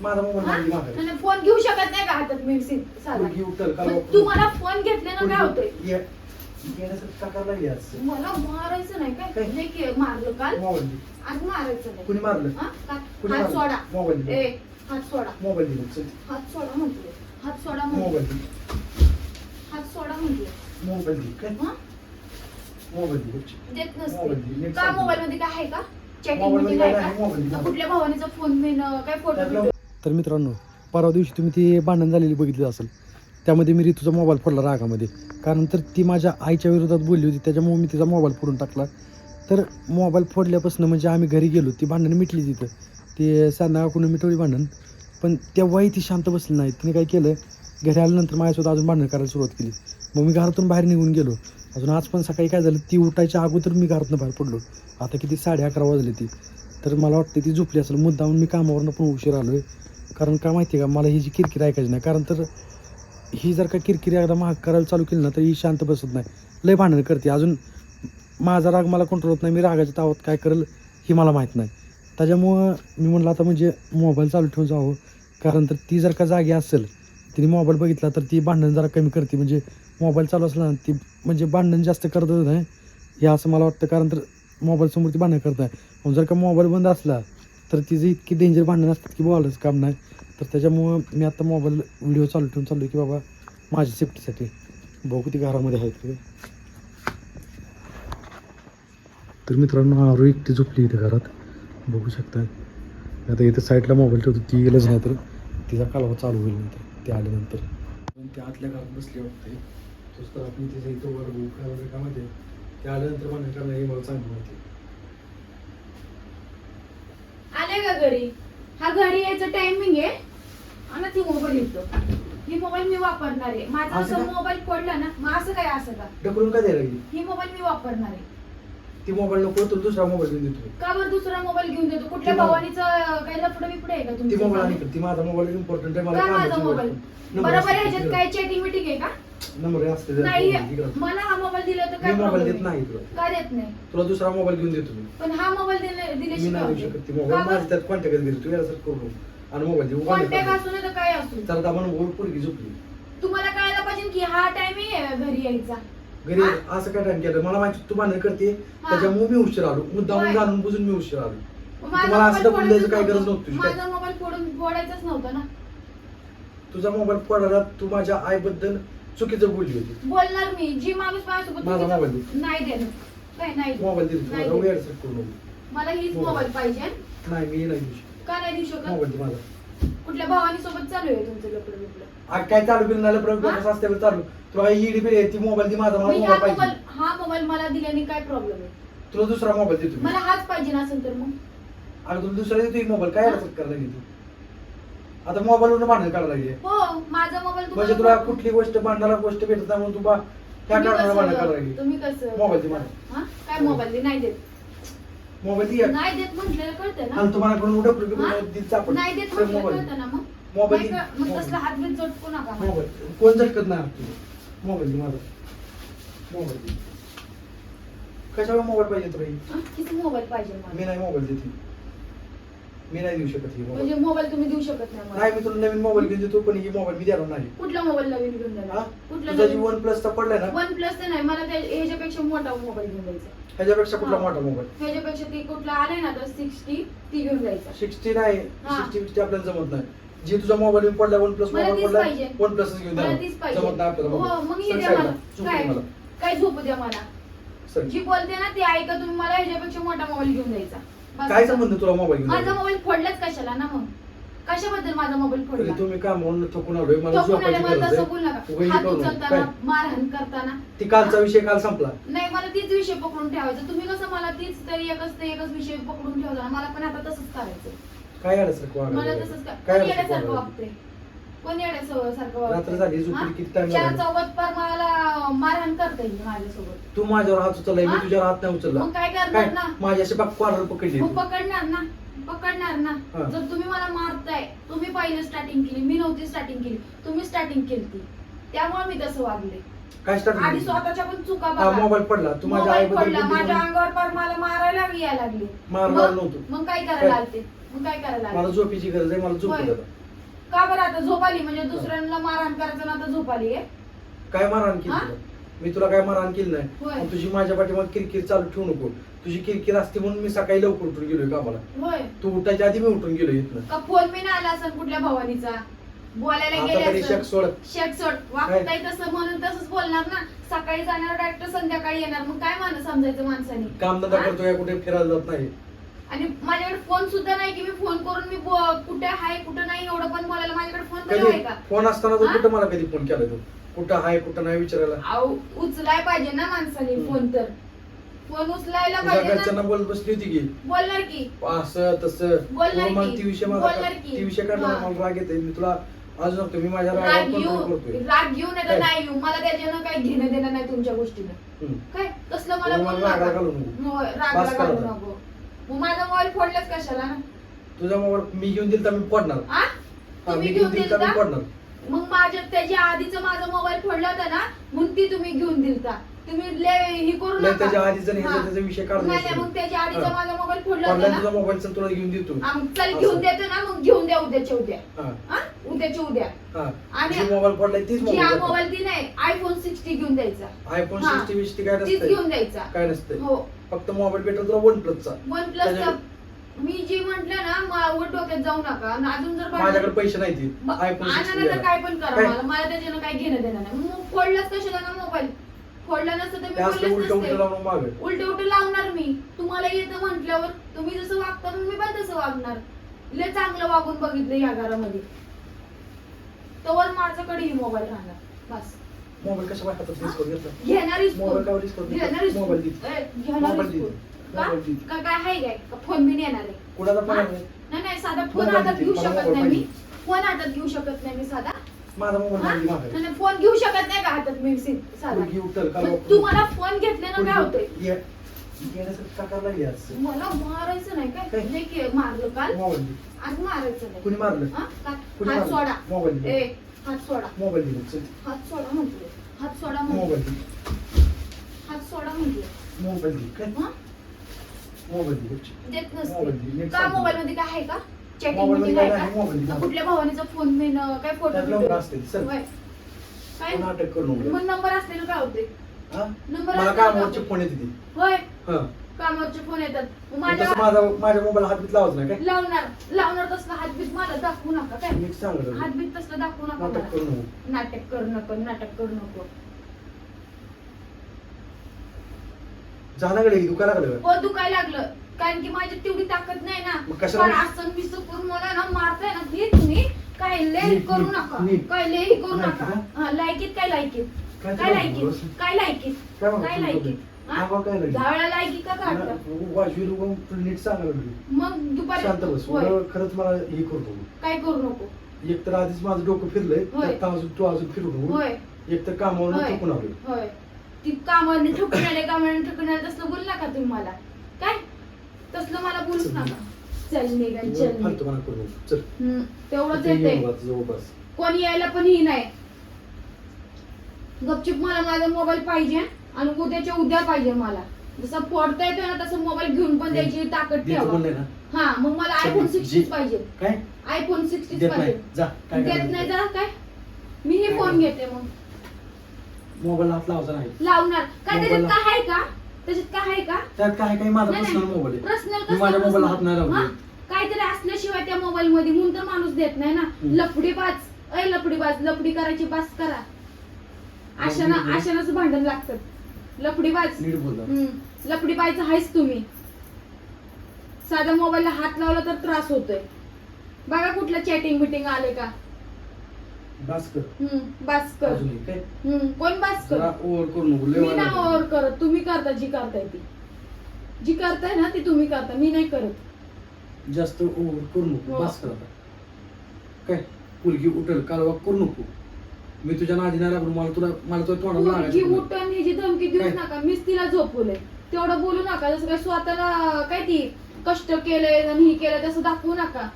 माझा मोबाईल हा? फोन घेऊ शकत नाही का हातात मी सी- साधा पुढे घेऊ तर काल मग वापरू. तुम्हाला फोन घेतल्यानं काय होतंय लागली आज? मला मारायचं नाही काय काय? नाही की मारलं काल मोबाईल दे. आज मारायचं नाही कुणी मारलं हा? का? कुणी हात मारलं? सोडा मोबाईल दे. ए हात सोडा मोबाईल दिला चल हात सोडा हात मोबाईल दे हात सोडा मोबाईल दे काय हा? मोबाईल दे देत मोबाईल दे. नसते नीट का सांग. मोबाईल मध्ये काय आहे का चॅटिंग मोबाईल मध्ये मध्ये काय काय नाही, मोबाईल का मध्ये. कुठल्या भावानीचा फोन बिन काय फोटो त्यातला- तर मित्रांनो परवा दिवशी तुम्ही ती भांडण झालेली बघितली असेल. त्यामध्ये मी रितूचा मोबाईल फोडला रागामध्ये. कारण तर ती माझ्या आईच्या विरोधात बोलली होती त्याच्यामुळे मी तिचा मोबाईल फोडून टाकला. तर मोबाईल फोडल्यापासून म्हणजे आम्ही घरी गेलो ती भांडण मिटली तिथं. ते साधना मिटवली भांडण. पण तेव्हाही ती शांत बसली नाही. तिने काय केलं घरी आल्यानंतर माझ्यासोबत अजून भांडण करायला सुरुवात केली. मग मी घरातून बाहेर निघून गेलो. अजून आज पण सकाळी काय झालं ती उठायच्या अगोदर मी घरातून बाहेर पडलो. आता किती साडे अकरा वाजले ती. तर मला वाटतं ती झोपली असेल. मुद्दामून मी कामावरनं पण उशीर आलो आहे कारण का माहिती आहे का मला ही जी किरकिर ऐकायची नाही. कारण तर ही जर का किरकिरी एकदा महाग करायला चालू केली ना तर ही शांत बसत नाही. लय भांडण करते. अजून माझा राग मला कंट्रोल होत नाही. मी रागाच्या तावत काय करेल हे मला माहीत नाही. त्याच्यामुळं मी म्हणलं आता म्हणजे मोबाईल चालू ठेवून जावं. कारण तर ती जर का जागी असेल तिने मोबाईल बघितला तर ती भांडण जरा कमी करते. म्हणजे मोबाईल चालू असला ना ती म्हणजे भांडण जास्त करत नाही. हे असं मला वाटतं. कारण तर मोबाईलसमोर ती भांडण करत नाही. जर का मोबाईल बंद असला तर तिचं इतकी डेंजर भांडणं असतात की बोलायचं काम नाही. तर त्याच्यामुळं मी आता मोबाईल व्हिडिओ चालू ठेवून चाललो की बाबा माझ्या सेफ्टीसाठी बघू ती घरामध्ये आहेत का तर मित्रांनो आरो एकटी झोपली इथे घरात. बघू शकता आता इथं साईडला मोबाईल ठेवतो ती गेलंच नाही तर तिचा कालवा चालू होईल नंतर ते आल्यानंतर. पण ते आतल्या घरात बसली वाटते तोच तर आपण तिचं इथं वर काय वगैरे ते आल्यानंतर मला चांगली माहिती आले का घरी? हा घरी यायचं टायमिंग आहे. आणि ती मोबाईल येतो ही मोबाईल मी वापरणार आहे. माझा असं असं का? मोबाईल पडला ना मग असं काय असं का? ढकलून काय द्यायला लागली? ही मोबाईल मी वापरणार आहे. ती मोबाईल नको तुला दुसरा मोबाईल देऊन देतो. का बरं दुसरा मोबाईल घेऊन देतो? कुठल्या ती मोबाईल- भावानीचं काही लफडं बिफडं आहे का ती मोबाईल आणि मागे? ती माझा मोबाईल इम्पॉर्टंट आहे मला का माझा कामाची मोबाईल. बरोबर ह्याच्यात. काय चॅटिंग मिटिंग आहे का? नंबर असते जरा नाही इकडं. मला हा मोबाईल दिला तर मी काय मोबाईल problem देत आहे? नाही तुला का देत नाही तुला दुसरा मोबाईल घेऊन देतो मी पण हा मोबाईल दिले मी नाही देऊ. शकत ती मोबाईल? माझ्या त्यात कॉन्टॅक्ट घरी तू याला करू नको. आणि मोबाईल देऊ कॉन्टॅक्ट असू तर काय असू तर दाबा बोल पोरगी झोपली तुम्हाला कळायला पाहिजे की हा टाइमिंग आहे घरी यायचा घरी असं काय टाइम केलं मला माहिती तू भांडण करते. त्याच्यामुळे मी उशीर आलो मुद्दामून होय. जाणून बुजून मी उशीर आलो तुम्हाला असं मोबाईल दाखवून द्यायचं काही फोडायचंच गरज नव्हती. नव्हतं. माझा मोबाईल फोडून फोडायचाच नव्हता ना तुझा मोबाईल पडायला तू माझ्या आईबद्दल चुकीचं बोलली होती. बोलणार मी. जी माणूस माझ्यासोबत माझा मोबाईल दे. नाही देणार काय नाही देत. मोबाईल दिली नाही करू नको मला हीच मोबाईल. मोबाईल पाहिजे. नाही मी नाही देऊ शकत. का नाही देऊ शकत? मोबाईल दे माझा. कुठल्या भावानी सोबत चालू आहे तुमचं लपडं बिपडं आ, काय चालू बिल नाही प्रयोग हा? चालू? तुला ईडी बिल ती मोबाईल दी माझा मला मी हा मोबाईल मोबाईल पाहिजे हा मोबाईल मला दिल्याने काय प्रॉब्लेम आहे? तुला दुसरा मोबाईल देतो मी. मला हाच पाहिजे नसेल तर मग. अरे तुला दुसरा देतो मोबाईल काय अडचण करायला लागली तू? आता मोबाईलवरून भांडण करायला लागली हो माझा मोबाईल म्हणजे तुला कुठली गोष्ट भांडणाला गोष्ट भेटत नाही म्हणून तू बा त्या तुम्ही कारणाला भांडण करायला कसं- लागली तुम्ही कसं मोबाईल दे मला. हा? काय मोबाईल नाही देत मोबाईल. नाही देत म्हटलेलं कळतं ना आणि तुम्हाला कडून हा? चापड नाही देत म्हटलं मोबाईल कळतं ना मग मोबाईल नाही मग. तसला हात बीत झटकू नका मला. मोबाईल कोण झटकत नाही मोबाईल दे माझा मोबाईल दे कशावर मोबाईल पाहिजे तुला ही? हा? किती मोबाईल पाहिजे मी नाही मोबाईल देते मी नाही देऊ शकत ही मोबाईल म्हणजे मोबाईल तुम्ही देऊ शकत नाही मला नाही मी तुला नवीन मोबाईल घेऊन देतो पण ही मोबाईल मी देणार नाही कुठला मोबाईल नवीन घेऊन हा? देणार कुठला तुझा जी नवीन वन प्लसचा पडलाय ना वन प्लस नाही मला त्या- ह्याच्यापेक्षा मोठा मोबाईल घेऊन द्यायचा ह्याच्यापेक्षा कुठला हा. मोठा मोबाईल ह्याच्यापेक्षा ती कुठला आलाय ना तर सिक्स्टी ती घेऊन जायचा सिक्स्टी नाही हा. सिक्स्टी फिक्स्टी आपल्याला जमत नाही जी तुझा मोबाईल पडला वन प्लस मला मोबाईल तीच पडला पाहिजे. वन प्लसच घेऊन मला द्या तीच पाहिजे जमत नाही आपल्याला हो मोबाईल. मग हे सर, द्या साईडला. मला काय दे मला काय झोपू द्या मला सर. जी बोलते ना ती ऐका तुम्ही मला ह्याच्यापेक्षा मोठा मोबाईल घेऊन द्यायचा. काय संबंध तुला मोबाईल माझा? मोबाईल फोडलाच कशाला ना मग? कशाबद्दल माझा मोबाईल फोडला? तुम्ही काम म्हणून थकून आलोय? मला तो कुणाला झोपायची मला गरज तसं आहे. बोलू तू नका काही हात करू नको. उचलताना काय? मारहाण करताना. ती कालचा विषय काल संपला. नाही मला तीच विषय पकडून ठेवायचं. तुम्ही कसं मला तीच तरी एकच ते एकच विषय पकडून ठेवला. मला पण आता तसंच करायचं काय अडचण मला? तसंच काय अडचण येड्यासारखं वागायला वागते कोण रात्र झाली, झोपली? किती चार लागला? चौघात पर मला मारहाण करता येईल माझ्यासोबत. तू माझ्यावर हात उचललाय मी हा? तुझ्यावर हात नाही उचलला. मग काय करणार ना? माझ्याशी बाग कॉलर पकडली मग पकडणार ना? पकडणार ना? हा. जर तुम्ही मला मारताय तुम्ही पहिले स्टार्टिंग केली मी नव्हती स्टार्टिंग केली तुम्ही स्टार्टिंग केली त्यामुळे मी तसं वागले. काय आधी स्टार्ट स्वतःच्या पण चुका हा बघा. मोबाईल पडला. तू माझ्या आईबद्दल पडला. बोलली माझ्या म्हणून. अंगावर पार मला मारायला यायला लागले. मारणार मग? नव्हतं. मग काय काय? करायला आलते? मग काय करायला मला लागलं? झोपेची गरज आहे मला झोप होय. का बरं आता झोप आली म्हणजे दुसऱ्यांना मारहाण करायचं ना आता झोप आली आहे? काय मारहाण केली हा? तुला? मी तुला काय मारहाण केली नाही. होय. आणि तुझी माझ्या पाठीमाग किरकिर चालू ठेवू नको. तुझी किरकिर असते म्हणून मी सकाळी लवकर उठून गेलोय कामाला. होय. तू उठायच्या आधी मी उठून गेलो इथनं. का फोन बी नाही आला असं कुठल्या भवानीचा? बोलायला आता गेले तरी असेल. शक सोड. शेक सोड. वागताय तसं म्हणून तसंच बोलणार ना. सकाळी जाणार डायरेक्ट संध्याकाळी येणार. मग काय माणूस समजायचं माणसाने? काम धंदा? करतोय कुठे फिरायला जात नाही. आणि माझ्याकडे फोन सुद्धा नाही की मी फोन करून मी कुठे आहे कुठे नाही एवढं पण बोलायला माझ्याकडे फोन तरी कधी आहे का फोन असताना तू हा? कुठं मला कधी फोन केला तू कुठं आहे कुठं नाही विचारायला अहो उचलाय पाहिजे ना माणसाने हम्म. फोन तर फोन उचलायला तुझ्या पाहिजे घरच्यांना ना बोलत बसली होती की बोलणार की असं तसं बोलणार मग मला की? ती विषय माझा बोलणार की? ती विषय काढला हा. मला राग येते मी तुला अजून मी माझ्या राग रागावर येऊ करतोय राग येऊ नाही तर काय? नाही येऊ मला त्याच्यानं काही घेणं देणं नाही तुमच्या हम्म. काय तसलं मला बोलू राग नका. घालू. होय, करा घालू. नको मग माझा मोबाईल फोडलाच कशाला? ना तुझा मोबाईल मी घेऊन दिल तर मी पडणार आ? हा, तुम्ही मी घेऊन दिलता मी पडणार मग माझ्या त्याच्या आधीचा माझा मोबाईल फोडला होता ना म्हणून ती तुम्ही घेऊन दिलता. तुम्ही लय हे करू नाही नका. त्याच्या आधीचा हा. त्याचा विषय काढला नाही नाही, मग त्याच्या आधीचा हा. माझा मोबाईल फोडला होता पडला ना? तुझा मोबाईल चल तुला घेऊन देतो. मग चल असं. घेऊन देतो ना मग घेऊन द्या उद्याच्या उद्या. हा. हा उद्याच्या उद्या. हा. आणि- जी मोबाईल पडलाय तीच जी हा मोबाईल मोबाईल ती नाही आयफोन सिक्स्टी घेऊन द्यायचा. आयफोन हा. सिक्स्टी बिस्टी काय तीच घेऊन द्यायचा. काय नसतंय. हो. फक्त मोबाईल भेटेल तुला वन प्लसचा वन त्याच्या- मी जी म्हंटल ना मावळ डोक्यात जाऊ नका. आणि अजून जर माझ्याकडे पैसे नाही ती आयफोन सिक्स्टी काय पण करा काय? मला. मला त्याच्यानं काय घेणं देणं नाही. मग फोडलंच कशाला ना मोबाईल फोडला नसतं तर मी उलट उलट नसते. लावून माग. उलट उलट लावणार मी. तुम्हाला येतं म्हटल्यावर तुम्ही जसं वागता मी पण तसं वागणार. लय चांगलं वागून बघितलं या घरामध्ये. तवर माझ्याकडे ही मोबाईल राहणार बस मोबाईल कशा हातात रिस्क घेतला घेणारीच मोबाईल फोन. का रिस्क घेणारीच मोबाईल फोन. दे ए, मोबाईल घेणारीच दे. फोन. का? मोबाईल दे. का काय आहे काय का फोन बी येणार आहे कुणाला पण हा? नाही नाही साधा फोन मोबाईल हातात. घेऊ मला शकत मोबाईल नाही मी. फोन हातात घेऊ शकत नाही मी साधा माझा मोबाईल हा? मागे नाही, मागायला. नाही, फोन घेऊ शकत नाही का हातात मी सी- साधा पोरगी उठल का पण वापरून? तुम्हाला फोन घेतल्यानं काय होतंय ये- येण्यासारखं का करायला लागली आज? मला मारायचं नाही काय काय? के- मारलं काल मोबाईल. आज मारायचं नाही कुणी मारलं हा? का- हात? सोडा. मोबाईल. ए हात सोडा. मोबाईल चल. हात सोडा म्हटलं हात सोडा मोबाईल हात सोडा म्हटलं मोबाईल काय? मोबाईल देत. नसते. का. मोबाईल मध्ये काय आहे का? चॅटिंगमध्ये काय. का? कुठल्या भावानीचा फोन मी न- काय फोटो असते होय. काय? नाटक करू नको मग नंबर असलेलं काय होते? नंबर मला काय फोन येते होय. कामावरचे फोन येतात. तसं माझ्या माझा माझ्या मोबाईल हात बीत लावायचा नाही काय? लावणार लावणार तसलं हातबीत मला दाखवू नका काय? मी सांगत हातबीत तसलं दाखवू नका नाटक मला. करू नको. नाटक करू नको नाटक करू नको. झालं कडे दुकाना कडे हो दुखायला लागलं. कारण की माझ्यात तेवढी ताकद नाही ना. कशाला- पण असं मी करून मला ना मारताय ना हे तुम्ही काय लय नीट, करू नीट, नका. नीट. काय लय करू लायकीत नका? हा, लायकीत काय लायकीत काय काय लायकीत? काय लायकीत काय काय लायकीत काय लागेल? लायकी का काढता? वाजवी नीट सांगायला लागली. मग दुपारी शांत बस. होय. उद्या खरंच मला हे करतो काय करू नको? एक तर आधीच माझं डोकं फिरलंय होय. त्यात अजून तू अजून फिरू नको. होय. एक तर कामावर होय. थकून आलोय. होय. ती कामाने ठोकून आले कामाने ठोकून आले तसलं बोल नका तुम्ही मला. काय? तसलं मला बोलूच. नका. चल. निघा चल निघ. फालतूपणा करू नको. चल. हम्म, तेवढंच इथे येते येऊ बस, जाऊ बस कोणी यायला पण ही नाही. गपचिप मला माझा मोबाईल पाहिजे आणि उद्याच्या उद्या पाहिजे मला. जसं पडता येतो ना तसं मोबाईल घेऊन पण द्यायची ताकद ठेवा. हा मग मला आयफोन. सिक्स्टीच पाहिजे. काय? आयफोन सिक्स्टीच पाहिजे. देत नाही. जा काय? मी हे फोन? घेते मग. मोबाईल हात लावायचा नाही. लावणार. काय त्याच्यात काय आहे का? त्याच्यात काय आहे का? त्यात काय काही माझा नाही, पर्सनल नाही. मोबाईल आहे. पर्सनल मी माझ्या मोबाईलला हात नाही लावले काहीतरी असल्याशिवाय त्या मोबाईल मध्ये म्हणून तर माणूस देत नाही ना. लफडी बाज. अय लफडी बाज. लफडी करायची बाज करा. आशाना? आशानाच भांडण लागतात लफडी बाज नीट. लफडी बायचं आहेच तुम्ही. साधा मोबाईलला हात लावला तर त्रास होतोय. बघा कुठलं चॅटिंग बिटिंग आले का. बस कर हम्म, बास कर अजून एक काय हम्म, कोण बास कर जरा ओव्हर करू नको लय मी ना. ओव्हर करत. तुम्ही करता जी करताय ती. जी करताय ना ती तुम्ही करता. मी नाही करत. जास्त ओव्हर करू नको हो. बस कर आता. काय? पुलगी उठल कालवा करू नको. मी तुझ्या नादी नाही लागलो मला तुला मला तुला तोंडाला पोरगी लागायचं उठण ह्याची धमकी देऊ काय? नका मीच तिला झोपवलंय. तेवढं बोलू नका जसं काय स्वतःला काय ती कष्ट केलंय आणि ही केलं तसं दाखवू नका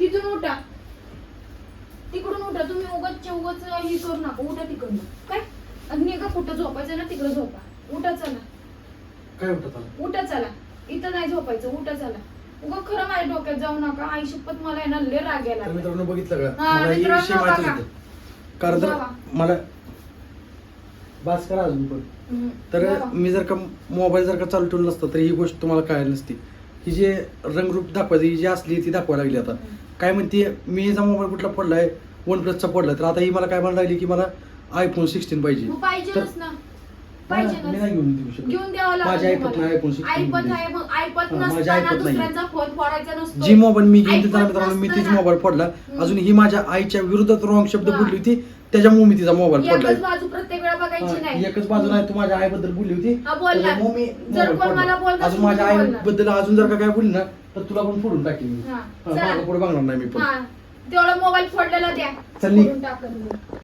इथून उठा तिकडून उठा तुम्ही उगाच उगाच हे करू नका उठा तिकडून. काय? आणि निघा कुठं झोपायचं ना तिकडं झोपा. उठा चला. काय होतं त्याला उठा चला. इथं नाही झोपायचं उठा चला. उगा खरं माझ्या डोक्यात जाऊ नका आई शपथ मला आहे ना लय राग यायला तर लागलाय. मित्रांनो बघितलं का? हा, मला हे मित्रांनो विषय माहितीच बघा. होतं. कारण तर बघा. मला बास करा अजून पण. हम्म. तर बघा. मी जर का मोबाईल जर का चालू ठेवला नसता तर ही गोष्ट तुम्हाला कळायला नसती. ही जे रंगरूप दाखवायची ही जी असली ती दाखवायला लागली आता. काय म्हणते मी हिचा मोबाईल कुठला पडलाय वन प्लसचा पडलाय तर आता ही मला काय म्हणायला लागली की मला आयफोन सिक्स्टीन पाहिजे मग पाहिजेच ना हा, मी नाही घेऊन देऊ शकत घेऊन द्यावं माझ्या लागेल नाही, iPhone 16 ऐपत मध्ये. आहे मग ऐपत हा, माझ्या नसताना नाही. दुसऱ्यांचा फोन फोडायचा नसतो जी मोबाईल मी घेऊन ऐपत मित्रांनो मी तीच नसताना. मोबाईल फोडला हम्म. अजून ही माझ्या आईच्या विरोधात रॉंग शब्द हा. बोलली होती त्याच्यामुळे मी तिचा मोबाईल फोडलाय एकच बाजू प्रत्येक वेळा बघायची हा, नाही एकच बाजू नाही तू माझ्या आईबद्दल बोलली होती हा, बोलणार. त्याच्यामुळे मी जर मोबाईल कोण अजून माझ्या तर बोलणार. आईबद्दल अजून जर का काय बोलली ना तर तुला पण फोडून टाकेन मी हा, हा, चला. मागं पुढे बघणार नाही मी पण हा तेवढा मोबाईल फोडलेला द्या चल निघ. फोडून टाकन मी.